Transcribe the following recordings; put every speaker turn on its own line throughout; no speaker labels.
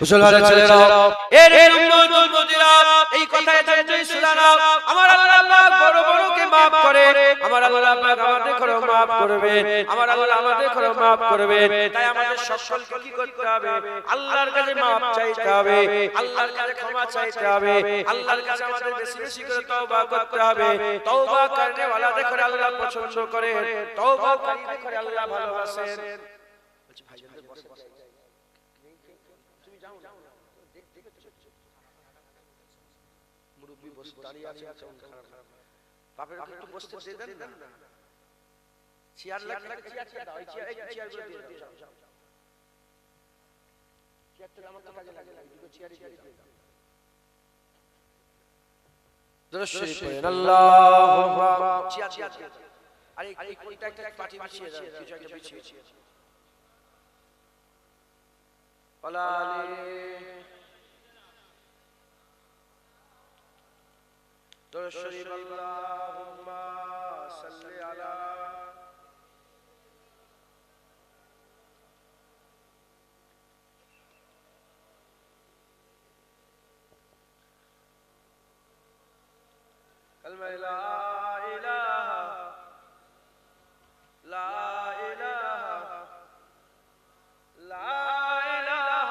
মুসলমান ছেলেরা এর উম্মত উম্মতিরা এই কথায় জয় সুলানা আমার আল্লাহ পাক বড় বড়কে maaf করে আমার আল্লাহ পাক আমাদের করে maaf করবে। আমার আল্লাহ আমাদের করে maaf করবে। তাই আমাদের সকলকে কি করতে হবে? আল্লাহর কাছে maaf চাইতে হবে। আল্লাহর কাছে ক্ষমা চাইতে হবে। আল্লাহর কাছে আমাদের বেশি বেশি করে তওবা করতে হবে। তওবা করনে ওয়ালা দেখে আল্লাহ পছন্দ করে। তওবা করতে করে আল্লাহ ভালোবাসেন বলছি ভাইজানদের বসে বসে তুমি যাও না মুরব্বি বসে দাঁড়িয়ে আছে কেমন খারাপ বাপের একটু বসতে দিয়ে দেন না। চেয়ার লাগলে চেয়ার চেয়ার দাও এই চেয়ার এই চেয়ারগুলো দিয়ে দাও চেয়ারটা আমার তো কাজে লাগে দুটো চেয়ারই দিয়ে দাও দরশরী পড়েন আল্লাহুম্মা চেয়ার চেয়ার চেয়ার আরে এই কোনটা একটা পাটি বিছিয়ে দাও কিছু একটা বিছিয়ে ওয়ালা আলী الشريف اللهم صل على كلمة لا إله لا إله لا إله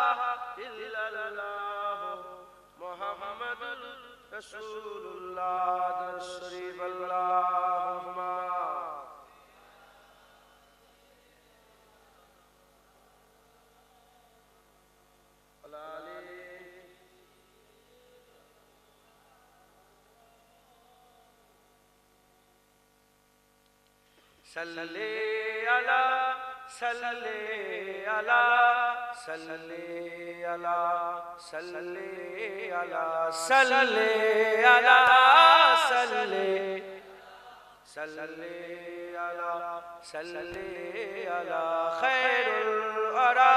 إلا الله محمد رسول الله. दरी सनले على ले على ले على صلی علی صلی علی صلی صلی علی صلی علی خیر الورا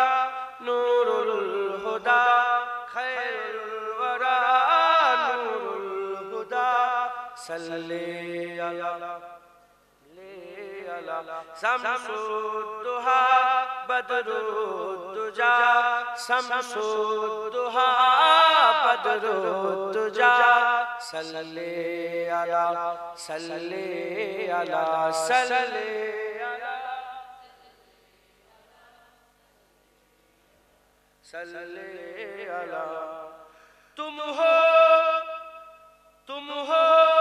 نور الہدا خیر الورا نور الہدا صلی علی سمسو دوہا بدرود تجا شمس دہا بدر تجا صلی علی صلی علی صلی صلی علی تم ہو تم ہو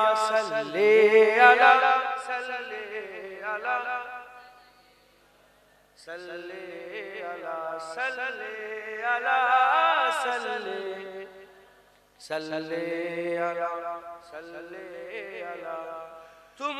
अंबिया सल्ले अला सल्ले अला सल्ले अला सल्ले अला सल्ले सल्ले अला सल्ले अला तुम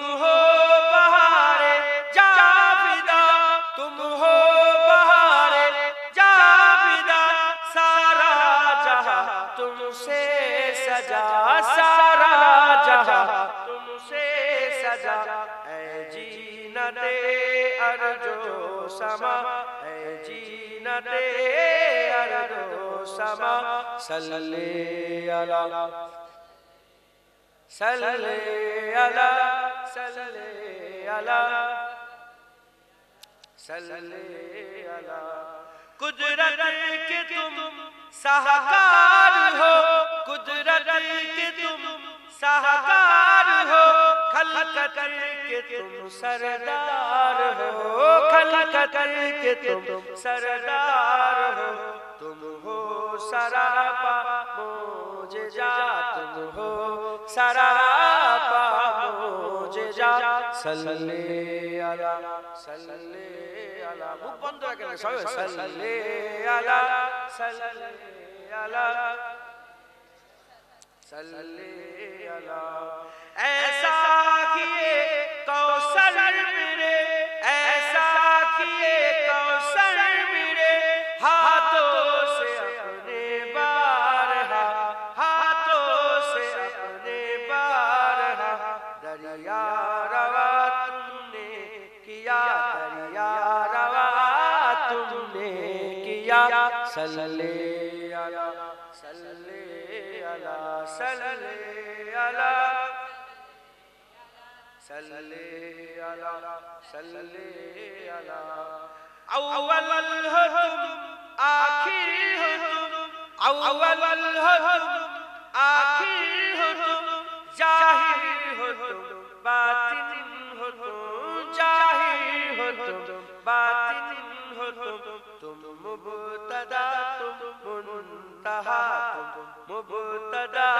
سما اے جینا دے و سما صلی اللہ صلی اللہ صلی اللہ قدرت کے تم سہکار ہو قدرت کے تم سہکار ہو خلقت کے تم سردار ہو تم سردار ہو۔ تم ہو سراپا موجزہ تم ہو سراپا موجزہ صلی اللہ صلی اللہ۔ مک بند رکھیں صلی اللہ صلی اللہ۔ صلی اللہ۔ ایسا کیے کوثر میرے، ایسا کیے ہاتھوں سے ہاتھوں سے دریا روا تم نے کیا تم نے کیا۔ صلی علی صلی علی صلي على صلي على أول الهدم آخر هدم أول الهدم آخر هدم جاهر هدم باطن هدم جاهر هدم باطن هدم تم مبتدا تم منتهى تم مبتدا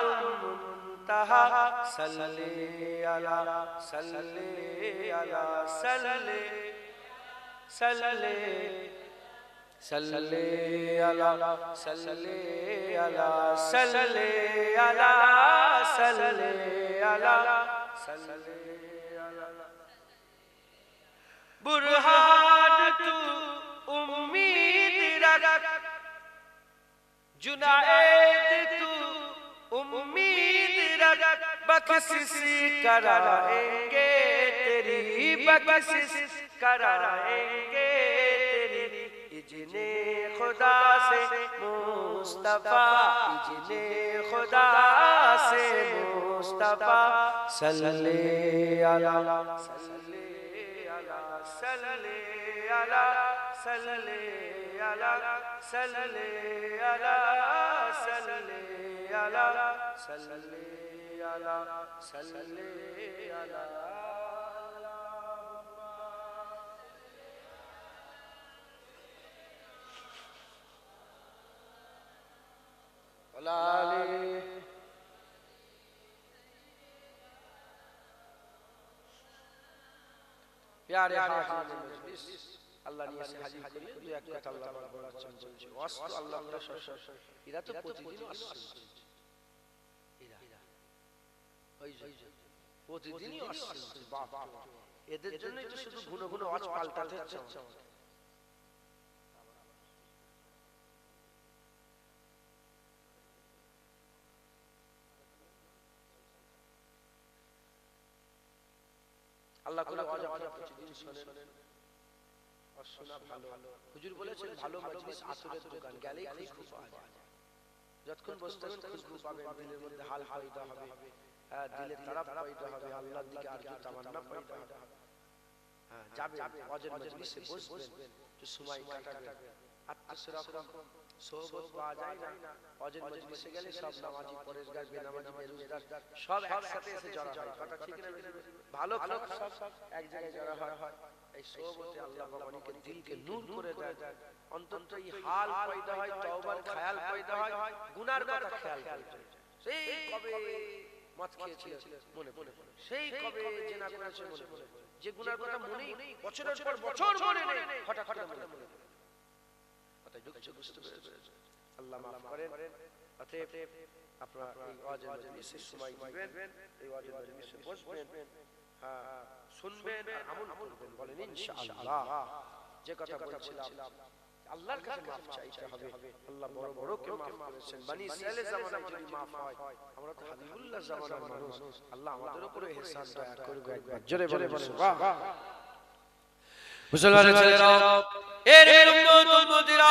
تم منتهى منتہا صلی علی صلی علی، صلی صلی صلی علی صلی علی صلی علی صلی علی، صلی برہان تو امید رکھ جنائد تو امید رکھ بخشش کرائیں گے تیری بخشش کرائیں گے تیری اجنے خدا سے مصطفیٰ اجنے خدا سے مصطفیٰ صلی اللہ صلی اللہ صلی اللہ صلی اللہ صلی اللہ صلی اللہ صلي على صلي على صلي على الله প্রতিদিনই অস্ত্র বাপ এদের জন্যই তো শুধু ঘন ঘন ওয়াজ পাল্টাতে হচ্ছে আল্লাহ করে ওয়াজ আপনারা প্রতিদিন শোনেন আর ভালো। হুজুর বলেছেন ভালো মজলিস আসরের দোকান গেলেই খুশবু পাওয়া যায়। যতক্ষণ বসতে খুশবু পাবেন দিলের মধ্যে হাল পয়দা হবে। দিলে তারা পয়দা হবে আল্লাহর দিকে আর কি তামান্না পয়দা হবে। হ্যাঁ যাবে ওয়াজের মজলিসে বসবেন একটু সময় কাটাবে কাটাবেন। আত্মসেরকম সোহবত পাওয়া যায় না। ওয়াজের মজলিসে গেলে সব নামাজি পরেশগার বেনামাজি বেরোজগার সব একসাথে এসে জড়া হয় কথা ঠিক না ভালো খারাপ সব এক জায়গায় জড়া হয়। এই সোহবতে আল্লাহ ভগবানকে দিলকে নূর করে দেয় অন্তত এই হাল পয়দা হয় তওবার খেয়াল পয়দা হয় গুনার কথা খেয়াল পয়দা হয়। সেই কবে মদ খেয়েছিল। মনে পড়ে। সেই কবে জেনা করেছে মনে পড়ে। যে গুনার কথা মনেই বছরের পর বছর মনে নেই। হঠাৎ হঠাৎ মনে পড়ে। কথায় ঢুকছে বুঝতে পেরেছে। আল্লাহ মাফ করেন। অতএব আপনারা এই ওয়াজের মজলিসে সময় দিবেন। এই ওয়াজের মজলিসে বসবেন। হ্যাঁ শুনবেন আর আমল করবেন বলেন ইনশাআল্লাহ। যে কথা বলছিলাম। আল্লাহর কাছে মাফ চাইতে হবে। আল্লাহ বড় বড় কে মাফ করেছেন। বানি ইসরায়েলের জামানায় যদি মাফ হয় আমরা তো হাবিবুল্লাহ জামানার মানুষ। আল্লাহ আমাদের উপরে ইহসান দয়া করবে একবার। জোরে বলে বলে বাহ
মুসলমানের ছেলেরা
এর উম্মত উম্মতিরা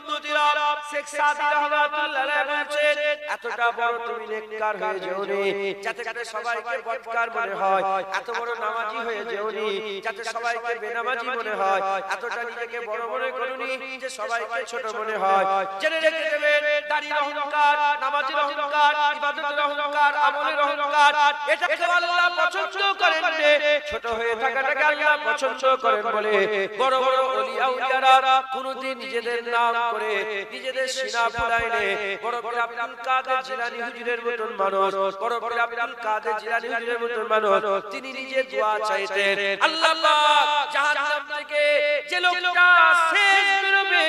ছোট হয়। থাকাটাকে আল্লাহ পছন্দ করেন বলে বড় বড় ওলিয়া নিজেদের নাম করে নিজেদের সিনা ফুলায় নে বড় বড় আব্দুল কাদের জিলানী হুজুরের মতন মানুষ, বড় বড় আব্দুল কাদের জিলানী হুজুরের মতন মানুষ, তিনি নিজে দোয়া চাইতেন, আল্লাহ, জাহান্নাম থেকে যে লোকটা শেষ বেরোবে,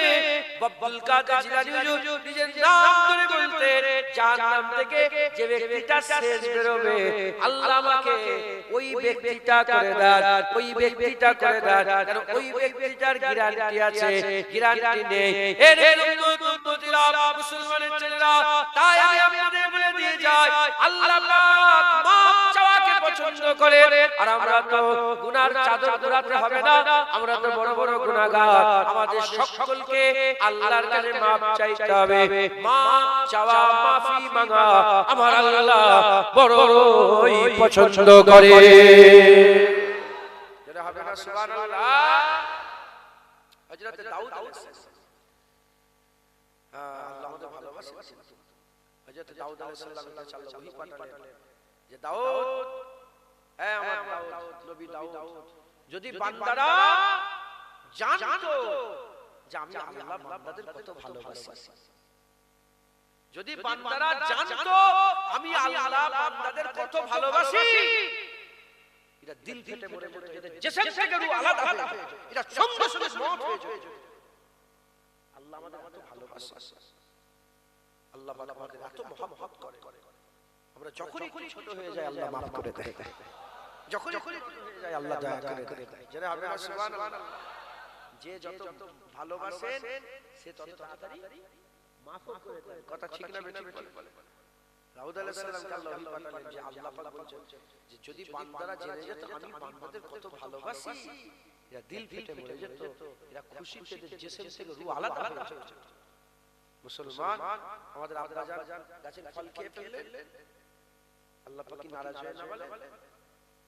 আব্দুল কাদের জিলানী হুজুর নিজের নাম ধরে বলতেন, জাহান্নাম থেকে যে ব্যক্তিটা শেষ বেরোবে, আল্লাহ আমাকে ওই ব্যক্তিটা করে দেন, ওই ব্যক্তিটা করে কারণ ওই ব্যক্তিটার গ্যারান্টি আছে গ্যারান্টি নেই। এর উম্মতিরা মুসলমানের ছেলেরা, তাই আমি আপনাদের বলে দিয়ে যাই, আল্লাহ পাক মাপ চাওয়াকে পছন্দ করে আর আমরা তো গুনার চাদর ঘোরাতে হবে না, আমরা তো বড় বড় গুনাহগার, আমাদের সকলকে আল্লাহর কাছে মাপ চাইতে হবে। মাপ চাওয়া মাফি মাঙ্গা আমার আল্লাহ বড়ই পছন্দ করে। যেটা হবে না, সুবহানাল্লাহ। হযরত দাউদ আলাইহিস আল্লাহ আমাদের ভালোবাসেন হযরত দাউদ আলাইহিস সালাম আল্লাহ আল্লাহ ওহী পাঠালেন। যে দাউদ হ্যাঁ আমার দাউদ নবী দাউদ। যদি বান্দারা জানতো যে আমি আল্লাহ বান্দাদের কত ভালোবাসি। যদি বান্দারা জানতো আমি আল্লাহ বান্দাদের কত ভালোবাসি। এটা দিল ফেটে মরে যেত এদের জিসম থেকে আলাদা হয়ে যেত এটা সঙ্গে সঙ্গে মত হয়ে যেত আল্লাহ আমাদের এত ভালোবাসে। আল্লাহ আমাদের এত মহব্বত করে। আমরা যখনই খুলি ছোট হয়ে যায় আল্লাহ মাফ করে দেয়। যখনই খুলি হয়ে যায় আল্লাহ দয়া করে দেয়। যারা না সুবহানাল্লাহ। যে যত ভালোবাসেন সে তত তাড়াতাড়ি মাফ করে দেয়। কথা ঠিক না বেঠিক বলে। দাউদ আলাইহিস আল্লাহ ওহী পাঠালেন যে আল্লাহ পাক বলছেন যে যদি বান্দারা জেনে যেত আমি বান্দাদের কত ভালোবাসি। এরা দিল ফেটে মরে যেত এরা খুশিতে এদের জিসম থেকে রূহ আলাদা হয়ে মুসলমান আমাদের আব্বা জান গাছের ফল খেয়ে ফেললেন আল্লাহ পাক কি নারাজ হয়ে না বলে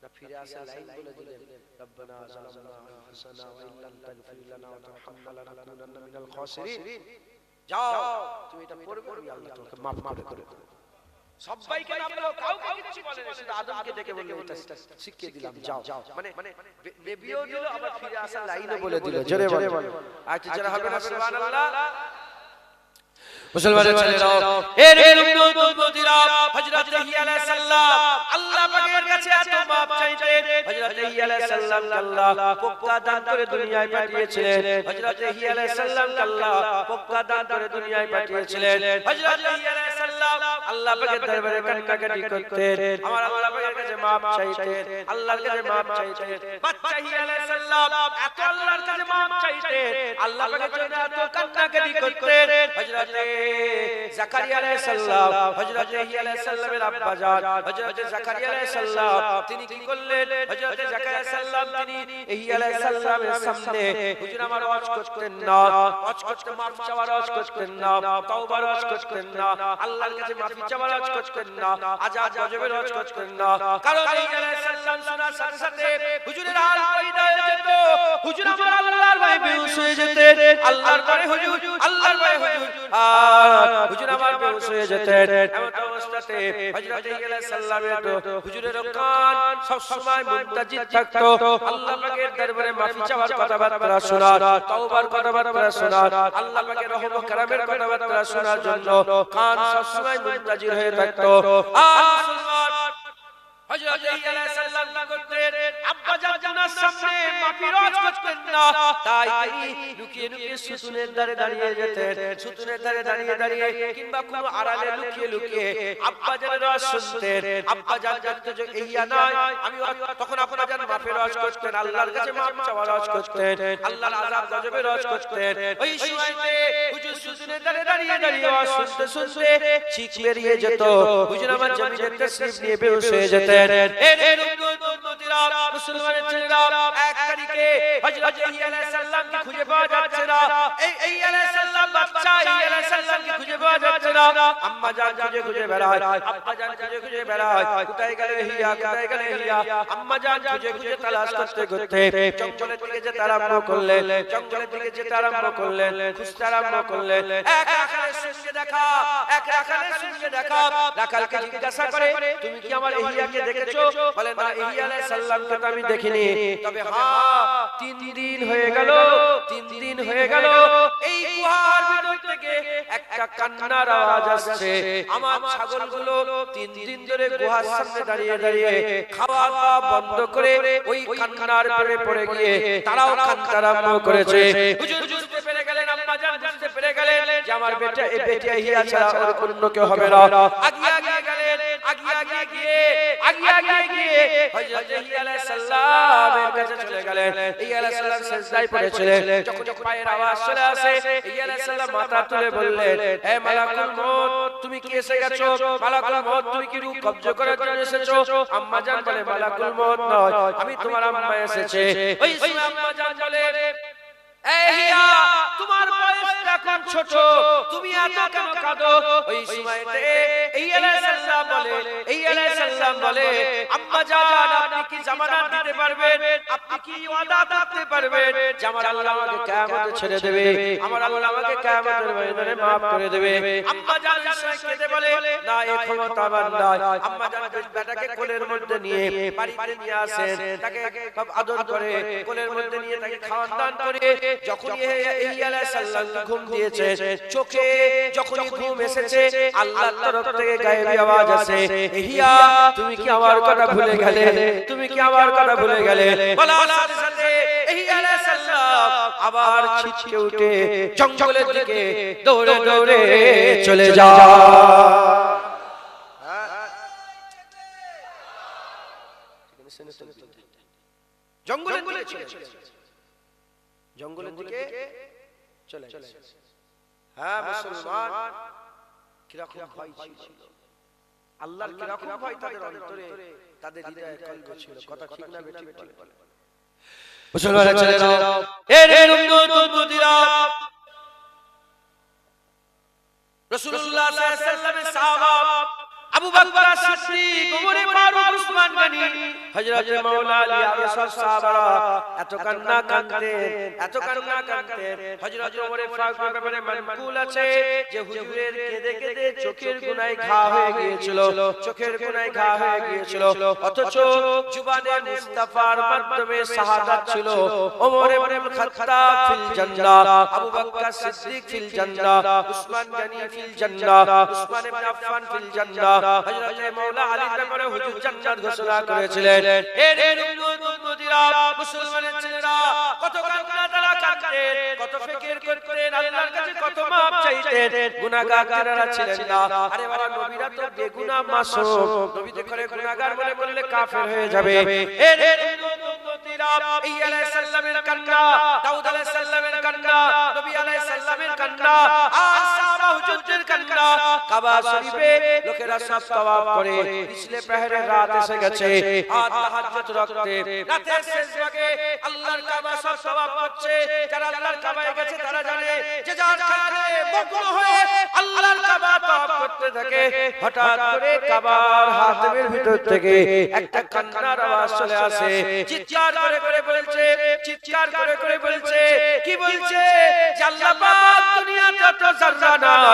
না ফিরে আসে লাইন বলে দিলেন রব্বানা যালামনা আনফুসানা ওয়া ইল্লাম তাগফির লানা ওয়া তারহামনা লানাকুনান্না মিনাল খাসিরিন। যাও তুমি এটা পড়বে আল্লাহ তোমাকে maaf করে করে সবাইকে নাম দাও কাউকে কিছু বলে না। শুধু আদমকে ডেকে বললে এটা শিখিয়ে দিলাম যাও। মানে মানে বেবিও দিল আবার ফিরে আসার লাইনও বলে দিল জোরে বলে। আচ্ছা যারা হবে না সুবহানাল্লাহ। মুসলমানের ছেলেরাও এর এর উম্মত উম্মতিরা হযরত আলাইহিস সালাম। আল্লাহ পাকের কাছে এত মাপ চাইতে হযরত আলাইহিস সালাম আল্লাহ পক্কা দান করে দুনিয়ায় পাঠিয়েছিলেন। হযরত আলাইহিস সালাম আল্লাহ পক্কা দান করে দুনিয়ায় পাঠিয়েছিলেন। হযরত আলাইহিস সালাম আল্লাহ পাকের দরবারে কান্নাকাটি করতেন। আমার আল্লাহ পাকের কাছে মাপ চাইতেন। আল্লাহর কাছে মাপ চাইতেন। বাচ্চা ইয়া আলাইহিস সালাম এত আল্লাহর কাছে মাপ চাইতেন। আল্লাহ পাকের জন্য এত কান্নাকাটি করতেন। হযরত জাকারিয়া আলাইহিস সালাম, হযরত ইয়াহইয়া আলাইহিস সালামের আব্বা জান হযরত জাকারিয়া আলাইহিস সালাম, তিনি কি করলেন? হযরত জাকারিয়া আলাইহিস সালাম, তিনি ইয়াহইয়া আলাইহিস সালামের সামনে, হুজুর, আমার ওয়াজ করতেন না। ওয়াজ করতে মাফ চাওয়ার, ওয়াজ করতেন না। তওবার, ওয়াজ করতেন না। আল্লাহর কাছে মাফি চাওয়ার ওয়াজ করতেন না আজাদ গজবের ওয়াজ করতেন না। কারণ আলাইহিস সালাম শোনার সাথে সাথে হুজুরের হাল পয়দা হয়ে যেত হুজুর আমার আল্লাহর ভয়ে বেহুশ হয়ে যেতেন আল্লাহর ভয়ে হুজুর আল্লাহর ভয়ে হুজুর আর হুজুর আমার বেহুশ হয়ে যেতেন এমন অবস্থাতে হযরত ইয়া সাল্লামের হুজুরের কান সব সময় মুনতাজির থাকতো। আল্লাহ পাকের দরবারে মাফি চাওয়ার কথাবার্তা শোনার তওবার কথাবার্তা শোনার আল্লাহ পাকের রহম কারামের কথাবার্তা শোনার জন্য কান সব সময় মুনতাজির হয়ে থাকতো। আর হযরত আলাইহিস সালাম কি করতেন আব্বা জান জানার সামনে মাফি করতেন না। তাই তিনি লুকিয়ে লুকিয়ে সুতুনের ধারে দাঁড়িয়ে যেতেন। সুতুনের ধারে দাঁড়িয়ে দাঁড়িয়ে কিংবা কোনো আড়ালে লুকিয়ে লুকিয়ে আব্বা জানের রজ শুনতেন। আব্বা জান জানতো যে ইয়া নয়, আমি তখন আব্বা জান মাফি করতেন, আল্লাহর কাছে মাফ চাওয়া রজ করতেন, আল্লাহর আযাব গজবে রজ করতেন। ওই সময়তে হুজুর সুতুনের ধারে দাঁড়িয়ে দাঁড়িয়ে ওয়াজ শুনতে শুনতে চিক বেরিয়ে যেত। হুজুর আমার জমিনের তাসরিফ নিয়ে বেহুশ যেতেন। এর এর মুসলমানের ছেলেরা, এক তারিখে হযরত ইয়া আলাইহিস সালাম কে খুঁজে পাওয়া যাচ্ছে না এই এই আলাইহিস সালাম বাচ্চা ইয়া আলাইহিস সালাম কে খুঁজে পাওয়া যাচ্ছে না আম্মা জান খুঁজে খুঁজে বেড়ায় আব্বা জান খুঁজে খুঁজে বেড়ায় কোথায় গেলে হিয়া কোথায় গেলে হিয়া আম্মা জান খুঁজে খুঁজে তালাশ করতে করতে জঙ্গলের দিকে যেতে আরম্ভ করলেন জঙ্গলের দিকে যেতে আরম্ভ করলেন খুঁজতে দেখা। এক রাখালের সঙ্গে দেখা। রাখালকে জিজ্ঞাসা করে, তুমি কি আমার ইহিয়াকে দেখেছ? বলে, না ইহিয়া আলাইহিস আমি দেখিনি। তবে হ্যাঁ তিন দিন হয়ে গেল, তিন দিন হয়ে গেল। এই গুহার ভিতর থেকে একটা কান্নার আওয়াজ আসছে। আমার ছাগলগুলো তিন দিন ধরে গুহার সামনে দাঁড়িয়ে দাঁড়িয়ে খাওয়া দাওয়া বন্ধ করে ওই কান্নার পরে পড়ে গিয়ে তারাও কান্না আরম্ভ করেছে। হুজুর বুঝতে গেলেন যে আমার বেটা এই বেটা হিয়া ছাড়া আর অন্য কেউ হবে না। আগিয়ে আগিয়ে গেলেন আগিয়ে আগিয়ে গিয়ে আগিয়ে আগিয়ে গিয়ে হযরত ইহিয়া আলাইহিস সালামের কাছে চলে গেলেন। ইহিয়া আলাইহিস সালাম সিজদায় পড়েছিলেন। যখন পায়ের আওয়াজ চলে আসে ইহিয়া আলাইহিস সালাম মাথা তুলে বললেন হে মালাকুল মউত তুমি কি এসে গেছো? মালাকুল মউত তুমি কি রূহ কবজ করার জন্য এসেছ? আম্মা জান বলে মালাকুল মউত নয় আমি তোমার আম্মা এসেছে। ওই আম্মা জান বলে হিয়া তোমার বয়স এখন ছোট। তুমি এত কেন কাঁদো? ওই সময়তে এই আলাইহিস বলে এই আলাইহিস বলে আম্মা জান আপনি কি জামানত দিতে পারবেন? আপনি কি ওয়াদা করতে পারবেন? যে আমার আল্লাহ আমাকে কিয়ামতে ছেড়ে দেবে। আমার আল্লাহ আমাকে কিয়ামতের ময়দানে maaf করে দেবে। আম্মা জান ওই কেঁদে বলে না এই ক্ষমতা আমার নাই আম্মা জান বেটাকে কোলের মধ্যে নিয়ে বাড়িতে নিয়ে আসেন। তাকে আদর করে কোলের মধ্যে নিয়ে তাকে খাওয়ান দান করে যখনই এই আলাইহিস ঘুম দিয়েছে চোখে যখনই ঘুম এসেছে আল্লাহর তরফ থেকে গায়েবী আওয়াজ আসে। ইহিয়া তুমি কি আমার কথা ভুলে গেলে? তুমি কি আমার কথা ভুলে গেলে? বলার সাথে সাথে ইহিয়া আলাইহিস আবার ছিটকে উঠে জঙ্গলের দিকে দৌড়ে দৌড়ে চলে যায় জঙ্গলের দিকে চলে। জঙ্গলের দিকে চলে গেছে। হ্যাঁ মুসলমান কীরকম ভয় ছিল? আল্লাহর কীরকম ভয় তাদের অন্তরে তাদের হৃদয়ে কলব ছিল। কথা ঠিক না বেঠিক বলে। মুসলমানের ছেলেরা এ রে উম্মত উম্মতিরা রাসূলুল্লাহ সাল্লাল্লাহু আলাইহি ওয়াসাল্লামের সাহাবা আবু বকর সিদ্দিক ওমর ফারুক উসমান গনি হযরত মাওলা আলী আরশাদ সাহাবারা এত কান্না কাঁদতেন এত কান্না কাঁদতেন হযরত ওমর ফারুক ব্যাপারে মানকুল আছে যে হুজুরের কেঁদে কেঁদে চোখের কোনায় ঘা হয়ে গিয়েছিল চোখের কোনায় ঘা হয়ে গিয়েছিল অথচ জুবানে মুস্তাফার মাধ্যমে শাহাদাত ছিল ওমর ইবনে খাত্তাব ফিল জান্নাহ আবু বকর সিদ্দিক ফিল জান্নাহ উসমান গনি ফিল জান্নাহ উসমান ইবনে আফফান ফিল জান্নাহ হযরত মাওলা আলীর ব্যাপারে হুজুর জান্নাত ঘোষণা করেছিলেন। এর উম্মত উম্মতিরা, মুসলমানের ছেলেরা, কত কান্না তারা কাঁদতেন, কত ফিকির করতেন, আল্লাহর কাছে কত মাপ চাইতেন গুনাহগাররা ছিলেন না, আরে বাবা, নবীরা তো বেগুনাহ মাসুম, নবী তো করে গুনাহগার মনে করলে কাফের হয়ে যাবে। এর উম্মত উম্মতিরা এই আলাইহিস সালামের কান্না, দাউদ আলাইহিস সালামের কান্না, নবী আলাইহিস সালামের কান্না আর হুজুরদের কান্না, কাবা শরীফে লোকেরা সব তওয়াফ করে, পিছলে পেহরে রাত এসে গেছে। আর তাহাজ্জুদ রাখতে রাতের শেষ ভাগে আল্লাহর কাবা সব তওয়াফ করছে। যারা আল্লাহর কাবায় গেছে, তারা জানে যে যার কাজে মগ্ন হয়ে আল্লাহর কাবা তওয়াফ করতে থাকে। হঠাৎ করে কাবার হাতের ভিতর থেকে একটা কান্নার আওয়াজ চলে আসে। চিৎকার করে করে বলছে, চিৎকার করে করে বলছে, কি বলছে? যে আল্লাহ পাক দুনিয়াতে যত জাররা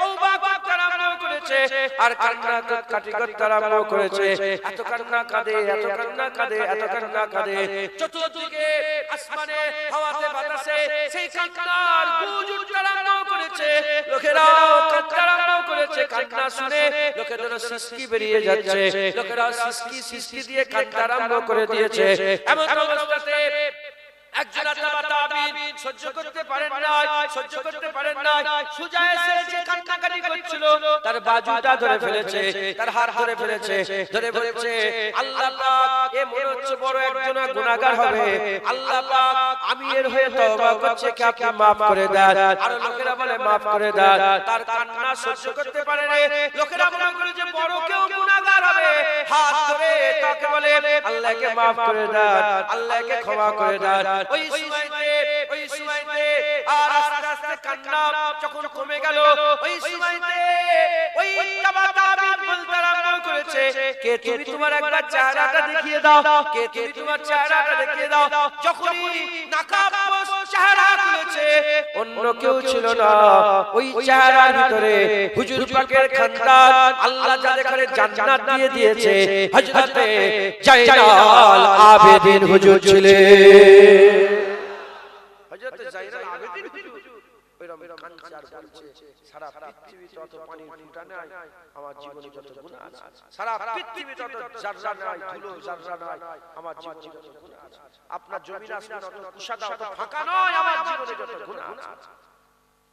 করেছে, আর কান্না কাটি করতে আরম্ভ করেছে। এত কান্না কাঁদে, এত কান্না কাঁদে, এত কান্না কাঁদে। চতুর্দিকে আসমানে, হাওয়াতে বাতাসে সেই কান্নার উঠতে আরম্ভ করেছে। লোকেরা আরম্ভ করেছে, কান্না শুনে লোকেদের সিসকি বেরিয়ে যাচ্ছে। লোকেরা সিসকি সিসকি দিয়ে কাঁদতে আরম্ভ করে দিয়েছে। এমন অবস্থাতে একজন সহ্য করতে পারেন না সহ্য করতে পারেন না সুজা এসে যে কান্নাকাটি করছিল তার বাজুটা ধরে ফেলেছে তার হাত ধরে ফেলেছে ধরে বলেছে আল্লাহ পাক এ মনে হচ্ছে বড় একজন গুনাহগার হবে। আল্লাহ পাক আমি এর হয়ে তওবা করছি কি আপনি maaf করে দেন। আর লোকেরা বলে maaf করে দেন। তার কান্না সহ্য করতে পারে না। লোকেরা মনে করে যে বড় কেউ তাকে বলে, আল্লাহকে maaf করে দাও, আল্লাহকে ক্ষমা করে দাও। ওই সময়তে ওই সময়তে, আর আস্তে আস্তে কান্না যখন কমে গেল, ওই সময়তে ওই তাবাতাবিন বলতে আরম্ভ করেছে, কে তুমি তোমার একবার চেহারাটা দেখিয়ে দাও, কে তুমি তোমার চেহারাটা দেখিয়ে দাও? যখনই নাকাব চেহারা খুলেছে। অন্য কেউ ছিল না। ওই চেহারার ভিতরে হুজুর পাকের খানদান আল্লাহ যাদের ঘরে জান্নাত দিয়ে দিয়েছে। হযরতে জাইনাল আবেদিন হুজুর ছিলেন। হযরতে জাইনাল ওইরকম কাঁদছে আর বলছে, সারা পৃথিবীতে অত পানির ফুটা নাই, আমার জীবনে যত গুনাহ আছে, সারা পৃথিবীতে অত জাররা নাই, ধুলো জাররা নাই, আমার জীবনে যত গুনাহ আছে। আপনার জমিন আসমান অত কুশাদা, অত ফাঁকা নয়, আমার জীবনে যত গুনাহ আছে।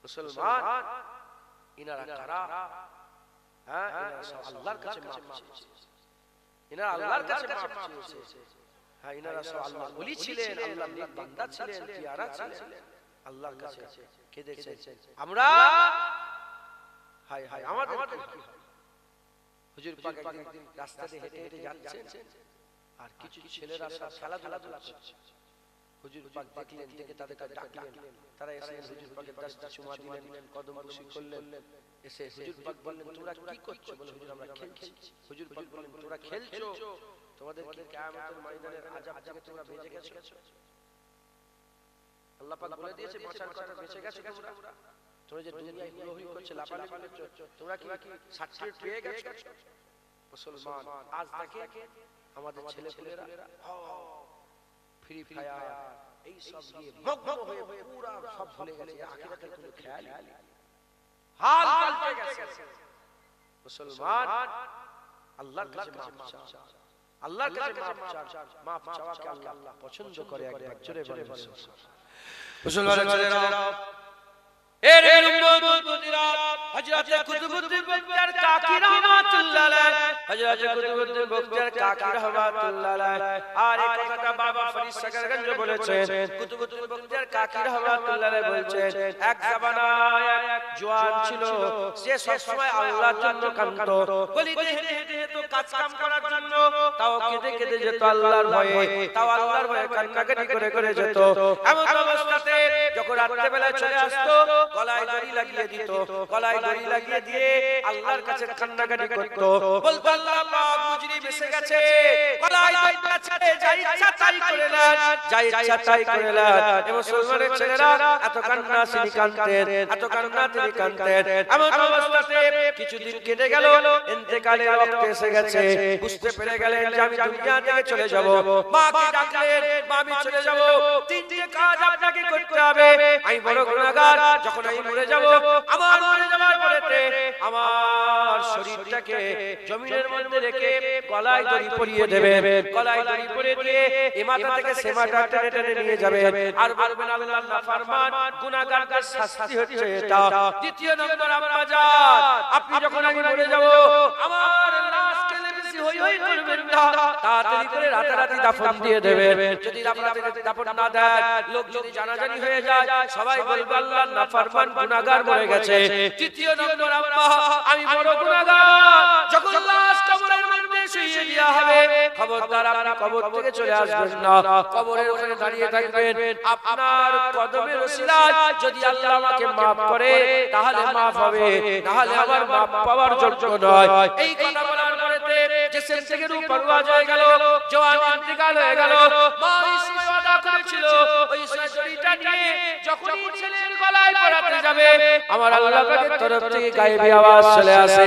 মুসলমান, ইনারা কারা? হ্যাঁ আল্লাহর কাছে মাপ চেয়েছে। ইনারা আল্লাহর কাছে মাপ চেয়েছে। হ্যাঁ ইনারা সব আল্লাহ ওলি ছিলেন, আল্লাহর নেক বান্দা ছিলেন, পিয়ারা ছিলেন। আল্লাহর কাছে কেঁদেছে আমরা? হাই হাই আমাদের কি হুজুর পাক একদিন রাস্তা দিয়ে হেঁটে হেঁটে যাচ্ছেন। আর কিছু ছেলেরা সব খেলাধুলা করছে। হুজুর পাক দেখলেন দেখে তাদেরকে ডাকলেন। তারা এসে হুজুর পাকের দশটা চুমা দিলেন কদম বসি করলেন। এসে হুজুর পাক বললেন তোমরা কি করছ? বলে হুজুর আমরা খেলছি। হুজুর পাক বললেন তোমরা খেলছো? তোমাদের কি কিয়ামতের ময়দানের আযাব থেকে তোমরা বেঁচে গেছো। আল্লাহ পাক বলে দিয়েছে বাঁচার কথা বেঁচে গেছো তোমরা। তোমরা। যে দুনিয়ায় হুড়োহুড়ি করছে লাফালাফি করছ তোমরা কি সার্টিফিকেট পেয়ে গেছো? মুসলমান আজ দেখে আমাদের ছেলেপুলেরা ফ্রি ফায়ার এই সব দিয়ে মগ্ন হয়ে পুরা সব ভুলে গেছে আখিরাতের কোনো খেয়াল হাল পাল্টে গেছে। মুসলমান আল্লাহর কাছে মাপ চাও। আল্লাহর কাছে মাপ চাও। মাপ চাওয়াকে আল্লাহ পছন্দ করে একবার জোরে বলে মুসলমান ছেলেরা এর হযরত কুতুবুদ্দিন বখতিয়ার কাকি রাহমাতুল্লাহ আলাইহি। হযরত কুতুবুদ্দিন বখতিয়ার কাকি রাহমাতুল্লাহ আলাইহি। আর এই কথাটা বাবা ফরিদ সাগরগঞ্জ বলেছেন। কুতুবুদ্দিন বখতিয়ার কাকি রাহমাতুল্লাহ আলাইহি বলছেন এক জামানায় এক জওয়ান ছিল সে সব সময় আল্লাহর জন্য কাঁদতো। গলিতে হেঁটে হেঁটে যেত কাজ কাম করার জন্য? তাও কেঁদে কেঁদে যেত আল্লাহর ভয়ে। তাও আল্লাহর ভয়ে কান্নাকাটি করে করে যেত। এমন অবস্থাতে যখন রাত্রেবেলায় চলে আসতো গলায় দড়ি লাগিয়ে দিত গলায় দড়ি লাগিয়ে দিয়ে আল্লাহর কাছে কান্নাকাটি করত। বলতো আল্লাহ পাক মুজরিম এসে গেছে। গলায় দড়ি ছেড়ে যাই ইচ্ছা তাই করে যাই ইচ্ছা তাই করে এ মুসলমানের ছেলেরা এত কান্না তিনি এত কান্না তিনি এমন অবস্থাতে কিছুদিন কেটে গেল ইন্তেকালের ওয়াক্ত এসে গেছে। বুঝতে পেরে গেলেন যে আমি দুনিয়া থেকে চলে যাব। মাকে ডাকলেন মা আমি চলে যাব। তিনটে কাজ আপনাকে করতে হবে। আমি বড় গুনাহগার যখন আমি মরে যাব, আমার মরে যাওয়ার পরেতে আমার শরীরটাকে জমিনের মধ্যে রেখে গলায় দড়ি পরিয়ে দেবেন গলায় দড়ি পরিয়ে দিয়ে এ মাথা থেকে সে মাথা টেনে টেনে নিয়ে যাবেন আর বলবেন আল্লাহ নাফরমান গুনাহগারদের শাস্তি হচ্ছে এটা? দ্বিতীয় নম্বর আম্মা আপনি যখন আমি মরে যাব, আমার লাশকে বেশি হই হই করবেন না তাড়াতাড়ি করে রাতারাতি দাফন দিয়ে দেবেন যদি রাতারাতি দাফন না দেন লোক যদি জানাজানি হয়ে যায় সবাই বলবে আল্লাহ নাফরমান গুনাহগার মরে গেছে। তৃতীয় নম্বর আম্মা আমি বড় গুনাহগার। যখন লাশ শুইয়ে দেওয়া হবে। খবরদার আপনি কবর থেকে চলে আসবেন না। কবরের ওখানে দাঁড়িয়ে থাকবেন। আপনার কদমের ওসিলায় যদি আল্লাহ আমাকে maaf করে, তাহলে maaf হবে। তাহলে আমার maaf পাওয়ার যোগ্য নয়। এই কথা বলার পরেতে যে সেন থেকে রূপ পরওয়াজ হয়ে গেল জওয়ান ইন্তেকাল হয়ে গেল। মা যখনই ছেলের গলায় পড়াতে যাবে আমার আল্লাহ পাকের তরফ থেকে গায়েবী আওয়াজ চলে আসে।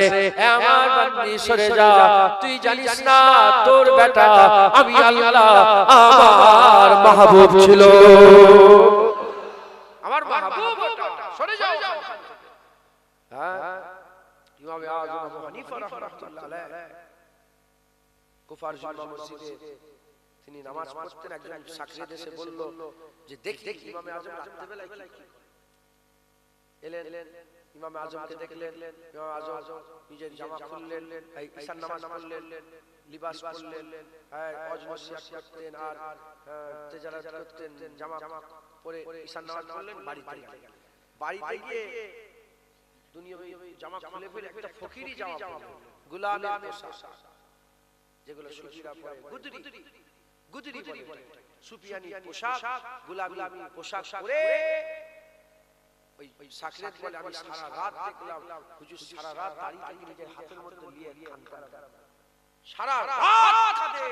আমার বান্দি সরে যা তুই জানিস না তোর বেটা আমি আল্লাহ আমার মাহবুব ছিল। আমার মাহবুব সরে যাও। হ্যাঁ? ইমাম আযম আবু হানিফা রাহমাতুল্লাহ আলাইহি। কুফার জুমা মসজিদে তিনি নামাজ পড়তেন একজন সাকরি দেশে বলল যে দেখ দেখ ইমাম বেলায় কি এলেন ইমাম আজমকে দেখলেন ইমাম আজম নিজের জামা খুললেন ঈশান নামাজ পড়লেন লিবাস পরলেন হ্যাঁ করতেন আর তেজারাত করতেন জামা পরে ঈশান নামাজ পড়লেন বাড়িতে গেলেন। বাড়িতে গিয়ে দুনিয়াবি জামা খুলে ফেলে একটা ফকিরি জামা গোলামের পোশাক যেগুলো সুফিরা পরে গুদরি গুদরি বলে। সুফিয়ানি পোশাক গোলামি পোশাক পরে ওই ওই সাকরেত বলে আমি সারা রাত দেখলাম হুজুর সারা রাত দাঁড়িয়ে নিজের হাতের মধ্যে নিয়ে কাঁদতেন সারা রাত কাঁদে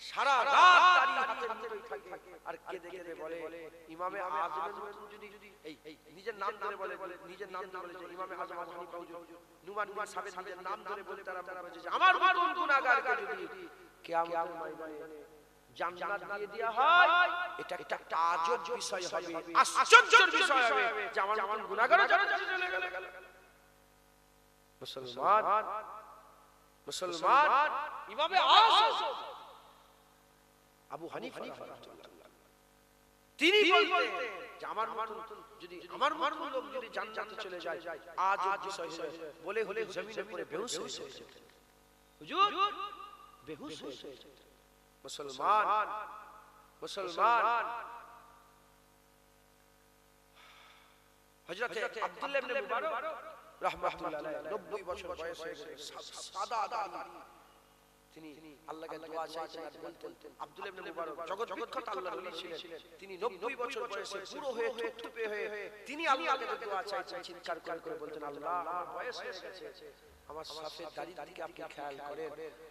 সারা রাত দাঁড়িয়ে হাতের মধ্যেই থাকে। আর কেঁদে কেঁদে বলে? ইমামে আজমের মতন যদি এই এই নিজের নাম ধরে বলে নিজের নাম ধরে যে ইমামে আজম আবু নুমান নুমান সাহেব নাম ধরে বলে তারা বলে যে আমার মতন গুনাহগারকে যদি কিয়ামতের ময়দানে জান্নাত দিয়ে দেওয়া হয়। এটা একটা আজব বিষয় হবে। আশ্চর্যের বিষয় হবে। যে আমার মতন গুনাহগারও জান্নাতে চলে গেল। মুসলমান। মুসলমান। ইমামে আজম। আবু হানিফা তিনি বলতেন যে আমার মতন যদি আমার মতন লোক যদি জান্নাতে চলে যায় আজ বিষয় বলে হলে জমিনের পরে বেহুশ হয়ে যেতেন হুজুর বেহুশ হয়ে মুসলমান মুসলমান। হযরত আব্দুল্লাহ ইবনে মুবারক রাহমাতুল্লাহ আলাইহি 90 বছর বয়স সাদা দাড়ি তিনি আল্লাহকে দোয়া আর বলতেন আব্দুল্লাহ ইবনে মুবারক জগৎ বিখ্যাত আল্লাহর ওলি ছিলেন। তিনি 90 বছর বয়সে পুরো হয়ে থুপথুপে হয়ে তিনি আল্লাহকে দোয়া চিৎকার করে করে বলতেন আল্লাহ আমার বয়স হয়ে গেছে আমার দাড়ির দিকে আপনি খেয়াল করেন।